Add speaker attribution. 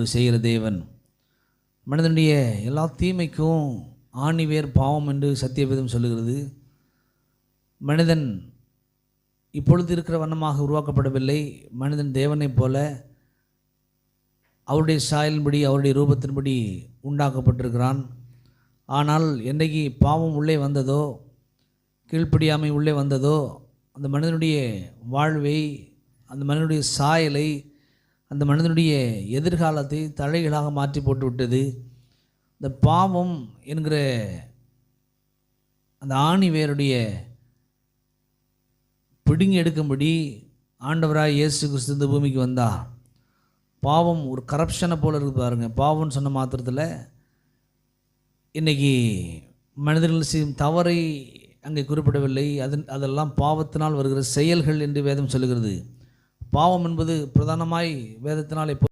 Speaker 1: உங்களுக்கு செய்கிற தேவன். மனிதனுடைய எல்லா தீமைக்கும் ஆணிவேர் பாவம் என்று சத்தியவேதம் சொல்லுகிறது. மனிதன் இப்பொழுது இருக்கிற வண்ணமாக உருவாக்கப்படவில்லை. மனிதன் தேவனைப் போல அவருடைய சாயலின்படி அவருடைய ரூபத்தின்படி உண்டாக்கப்பட்டிருக்கிறான். ஆனால் என்றைக்கு பாவம் உள்ளே வந்ததோ கீழ்ப்படியாமை உள்ளே வந்ததோ அந்த மனிதனுடைய வாழ்வை அந்த மனிதனுடைய சாயலை அந்த மனிதனுடைய எதிர்காலத்தை தலைகளாக மாற்றி போட்டு விட்டது. இந்த பாவம் என்கிற அந்த ஆணி வேருடைய பிடுங்கி எடுக்கும்படி ஆண்டவராய் இயேசு கிறிஸ்து இந்த பூமிக்கு வந்தார். பாவம் ஒரு கரப்ஷனை போல இருக்குது பாருங்க. பாவம்னு சொன்ன மாத்திரத்தில் இன்னைக்கு மனிதர்கள் செய்யும் தவறை அங்கே குறிப்பிடவில்லை. அது அதெல்லாம் பாவத்தினால் வருகிற செயல்கள் என்று வேதம் சொல்கிறது பாவம் என்பது பிரதானமாய் வேதத்தினால் எப்போ